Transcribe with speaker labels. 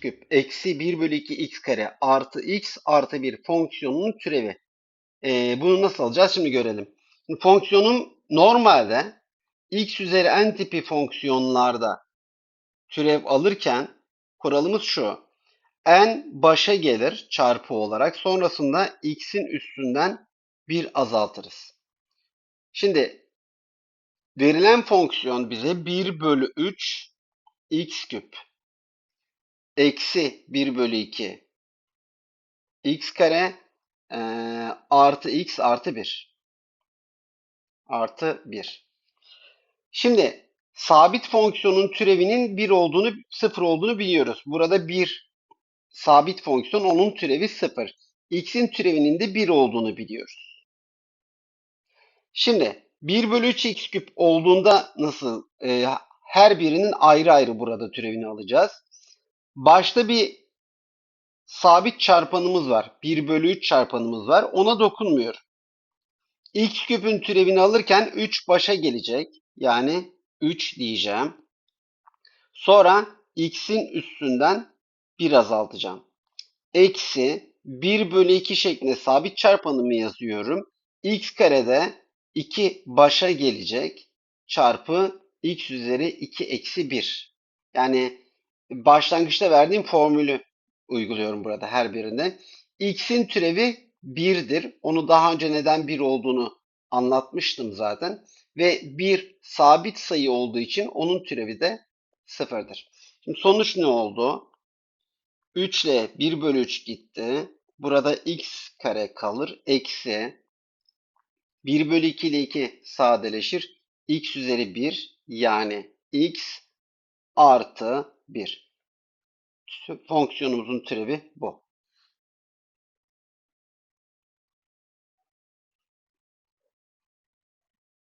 Speaker 1: küp eksi 1 bölü 2 x kare artı x artı 1 fonksiyonunun türevi. Ee, bunu nasıl alacağız şimdi görelim. Şimdi fonksiyonum normalde x üzeri n tipi fonksiyonlarda türev alırken kuralımız şu. n başa gelir çarpı olarak sonrasında x'in üstünden 1 azaltırız. Şimdi verilen fonksiyon bize 1 bölü 3 x küp eksi 1 bölü 2 x kare e, artı x artı 1 artı 1. Şimdi sabit fonksiyonun türevinin 1 olduğunu 0 olduğunu biliyoruz. Burada 1 sabit fonksiyon onun türevi 0. x'in türevinin de 1 olduğunu biliyoruz. Şimdi 1 bölü 3 x küp olduğunda nasıl e, her birinin ayrı ayrı burada türevini alacağız. Başta bir sabit çarpanımız var. 1 bölü 3 çarpanımız var. Ona dokunmuyor. X küpün türevini alırken 3 başa gelecek. Yani 3 diyeceğim. Sonra x'in üstünden 1 azaltacağım. Eksi 1 bölü 2 şeklinde sabit çarpanımı yazıyorum. x karede 2 başa gelecek. Çarpı x üzeri 2 eksi 1. Yani başlangıçta verdiğim formülü uyguluyorum burada her birinde. x'in türevi 1'dir. Onu daha önce neden 1 olduğunu anlatmıştım zaten. Ve 1 sabit sayı olduğu için onun türevi de 0'dır. Şimdi sonuç ne oldu? 3 ile 1 bölü 3 gitti. Burada x kare kalır. Eksi 1 bölü 2 ile 2 sadeleşir. x üzeri 1 yani x artı 1. Fonksiyonumuzun türevi bu.